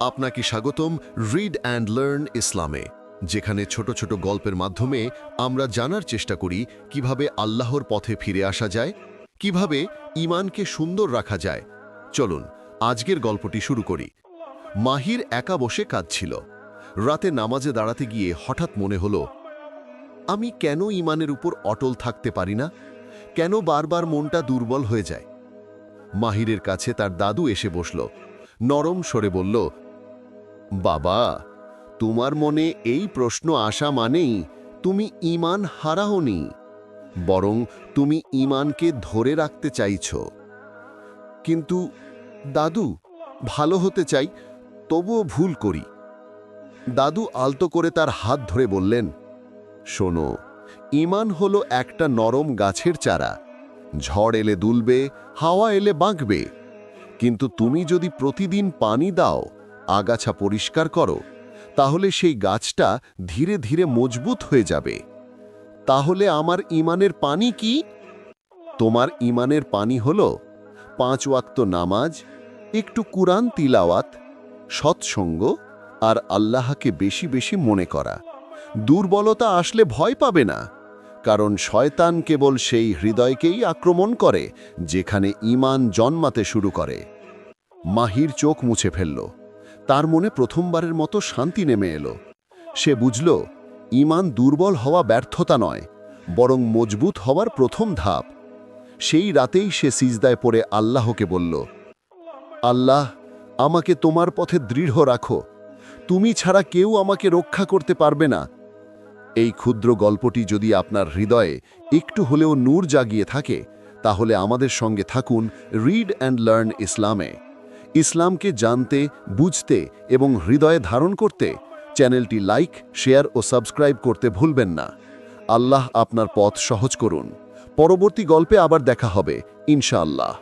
আপনাকে স্বাগতম read and learn ইসলামে, যেখানে ছোট ছোট গল্পের মাধ্যমে আমরা জানার চেষ্টা করি কীভাবে আল্লাহর পথে ফিরে আসা যায়, কীভাবে ঈমানকে সুন্দর রাখা যায়। চলুন, আজকের গল্পটি শুরু করি। মাহির একা বসে কাঁদছিল। রাতে নামাজে দাঁড়াতে গিয়ে হঠাৎ মনে হলো, আমি কেন ঈমানের উপর অটল থাকতে পারি না? কেন বারবার মনটা দুর্বল হয়ে যায়? মাহিরের কাছে তার দাদু এসে বসল, নরম সরে বলল বাবা, তোমার মনে এই প্রশ্ন আসা মানেই তুমি ঈমান হারাওনি, বরং তুমি ঈমানকে ধরে রাখতে চাইছ। কিন্তু দাদু, ভালো হতে চাই, তবুও ভুল করি। দাদু আলতো করে তার হাত ধরে বললেন, শোনো, ঈমান হলো একটা নরম গাছের চারা। ঝড় এলে দুলবে, হাওয়া এলে বাঁকবে। কিন্তু তুমি যদি প্রতিদিন পানি দাও আগাছা পরিষ্কার করো, তাহলে সেই গাছটা ধীরে ধীরে মজবুত হয়ে যাবে। তাহলে আমার ইমানের পানি কি? তোমার ইমানের পানি হল পাঁচ ওয়াক্ত নামাজ, একটু কুরআন তিলাওয়াত, সৎসঙ্গ আর আল্লাহকে বেশি বেশি মনে করা। দুর্বলতা আসলে ভয় পাবে না, কারণ শয়তান কেবল সেই হৃদয়কেই আক্রমণ করে, যেখানে ঈমান জন্মাতে শুরু করে। মাহির চোখ মুছে ফেলল। তার মনে প্রথমবারের মতো শান্তি নেমে এলো। সে বুঝল, ঈমান দুর্বল হওয়া ব্যর্থতা নয়, বরং মজবুত হওয়ার প্রথম ধাপ। সেই রাতেই সে সিজদায় পড়ে আল্লাহকে বলল, আল্লাহ, আমাকে তোমার পথে দৃঢ় রাখো। তুমি ছাড়া কেউ আমাকে রক্ষা করতে পারবে না। এই ক্ষুদ্র গল্পটি যদি আপনার হৃদয়ে একটু হলেও নূর জাগিয়ে থাকে, তাহলে আমাদের সঙ্গে থাকুন রিড অ্যান্ড লার্ন ইসলামে। ইসলামকে জানতে, বুঝতে এবং হৃদয়ে ধারণ করতে চ্যানেলটি লাইক, শেয়ার ও সাবস্ক্রাইব করতে ভুলবেন না। আল্লাহ আপনার পথ সহজ করুন। পরবর্তী গল্পে আবার দেখা হবে, ইনশাআল্লাহ।